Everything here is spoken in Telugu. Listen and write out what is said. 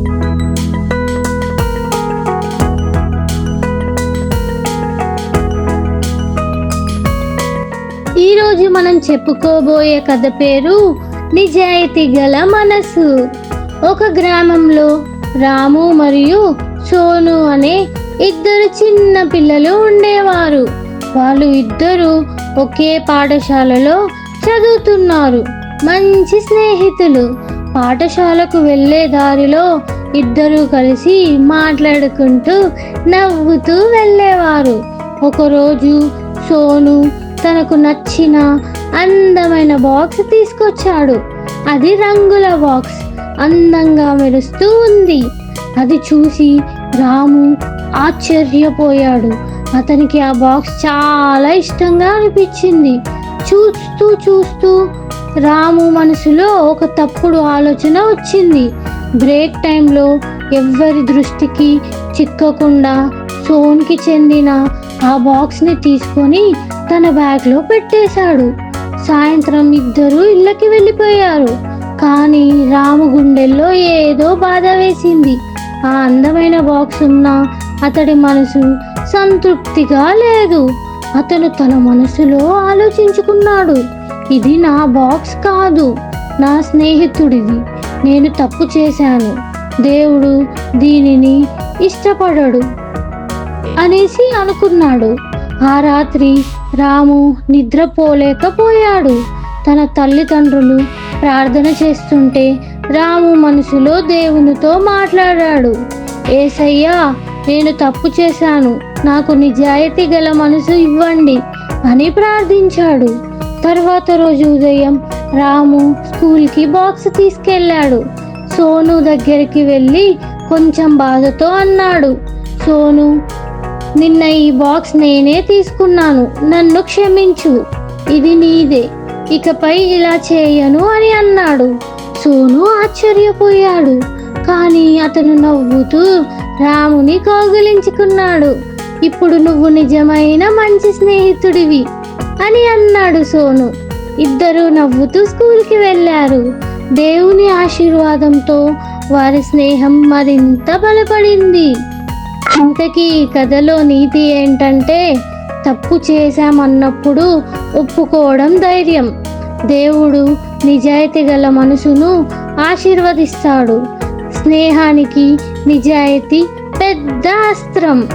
ఈరోజు మనం చెప్పుకోబోయే కథ పేరు నిజాయితీ గల మనసు. ఒక గ్రామంలో రాము మరియు సోను అనే ఇద్దరు చిన్న పిల్లలు ఉండేవారు. వాళ్ళు ఇద్దరు ఒకే పాఠశాలలో చదువుతున్నారు. మంచి స్నేహితులు. పాఠశాలకు వెళ్ళే దారిలో ఇద్దరూ కలిసి మాట్లాడుకుంటూ నవ్వుతూ వెళ్ళేవారు. ఒకరోజు సోను తనకు నచ్చిన అందమైన బాక్స్ తీసుకొచ్చాడు. అది రంగుల బాక్స్. అందంగా మెరుస్తూ ఉంది. అది చూసి రాము ఆశ్చర్యపోయాడు. అతనికి ఆ బాక్స్ చాలా ఇష్టంగా అనిపించింది. చూస్తూ చూస్తూ రాము మనసులో ఒక తప్పుడు ఆలోచన వచ్చింది. బ్రేక్ టైంలో ఎవ్వరి దృష్టికి చిక్కకుండా సోన్కి చెందిన ఆ బాక్స్ని తీసుకొని తన బ్యాగ్లో పెట్టేశాడు. సాయంత్రం ఇద్దరు ఇళ్ళకి వెళ్ళిపోయారు. కానీ రాము గుండెల్లో ఏదో బాధ వేసింది. ఆ అందమైన బాక్స్ ఉన్న అతడి మనసు సంతృప్తిగా లేదు. అతను తన మనసులో ఆలోచించుకున్నాడు. ఇది నా బాక్స్ కాదు నా స్నేహితుడిది. నేను తప్పు చేశాను. దేవుడు దీనిని ఇష్టపడడు అనేసి అనుకున్నాడు. ఆ రాత్రి రాము నిద్రపోలేకపోయాడు. తన తల్లిదండ్రులు ప్రార్థన చేస్తుంటే రాము మనసులో దేవునితో మాట్లాడాడు. ఏసయ్యా నేను తప్పు చేశాను. నాకు నిజాయితీ గల మనసు ఇవ్వండి అని ప్రార్థించాడు. తర్వాత రోజు ఉదయం రాము స్కూల్కి బాక్స్ తీసుకెళ్ళాడు. సోను దగ్గరికి వెళ్ళి కొంచెం బాధతో అన్నాడు. సోను నిన్న ఈ బాక్స్ నేనే తీసుకున్నాను. నన్ను క్షమించు. ఇది నీదే. ఇకపై ఇలా చేయను అని అన్నాడు. సోను ఆశ్చర్యపోయాడు. కానీ అతను నవ్వుతూ రాముని కౌగిలించుకున్నాడు. ఇప్పుడు నువ్వు నిజమైన మంచి స్నేహితుడివి అని అన్నాడు సోను. ఇద్దరు నవ్వుతూ స్కూల్కి వెళ్ళారు. దేవుని ఆశీర్వాదంతో వారి స్నేహం మరింత బలపడింది. ఇంతకీ ఈ కథలో నీతి ఏంటంటే తప్పు చేశామన్నప్పుడు ఒప్పుకోవడం ధైర్యం. దేవుడు నిజాయితీ గల మనసును ఆశీర్వదిస్తాడు. స్నేహానికి నిజాయితీ పెద్ద అస్త్రం.